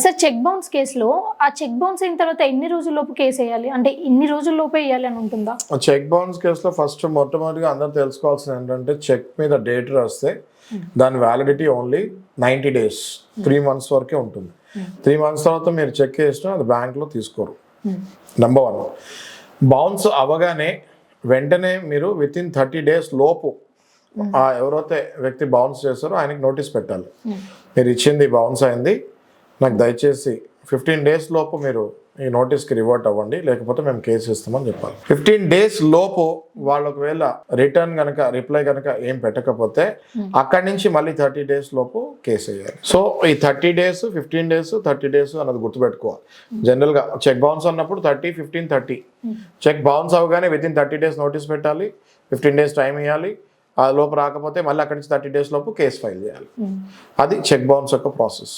Sir check bounce కేసులో ఆ check bounce అయిన తర్వాత ఎన్ని రోజుల్లోపు కేసు వేయాలి? అంటే ఇన్ని రోజుల్లోపే వేయాలి అని ఉంటుందా? చెక్ బౌన్స్ కేసులో ఫస్ట్ మొట్టమొదటిగా అందరూ తెలుసుకోవాల్సింది ఏంటంటే చెక్ మీద డేట్ రాస్తే దాని validity only ninety days three months వరకే ఉంటుంది. త్రీ మంత్స్ తర్వాత మీరు చెక్ చేసినా అది బ్యాంక్లో తీసుకోరు. నెంబర్ వన్ బౌన్స్ అవ్వగానే వెంటనే మీరు విత్ ఇన్ థర్టీ డేస్ లోపు ఆ ఎవరైతే వ్యక్తి బౌన్స్ చేస్తారో ఆయనకి నోటీస్ పెట్టాలి. మీరు ఇచ్చింది బౌన్స్ అయింది నాకు దయచేసి ఫిఫ్టీన్ డేస్ లోపు మీరు ఈ నోటీస్కి రివర్ట్ అవ్వండి లేకపోతే మేము కేసు ఇస్తామని చెప్పాలి. ఫిఫ్టీన్ డేస్ లోపు వాళ్ళు ఒకవేళ రిటర్న్ కనుక రిప్లై కనుక ఏం పెట్టకపోతే అక్కడి నుంచి మళ్ళీ థర్టీ డేస్ లోపు కేసు వేయాలి. సో ఈ thirty days fifteen days thirty days అన్నది గుర్తుపెట్టుకోవాలి. జనరల్గా చెక్ బౌన్స్ అన్నప్పుడు thirty fifteen thirty check bounce అవగానే within thirty days notice పెట్టాలి. ఫిఫ్టీన్ డేస్ టైం ఇవ్వాలి ఆ లోపు రాకపోతే మళ్ళీ అక్కడి నుంచి థర్టీ డేస్ లోపు కేసు ఫైల్ చేయాలి. అది చెక్ బౌన్స్ యొక్క ప్రాసెస్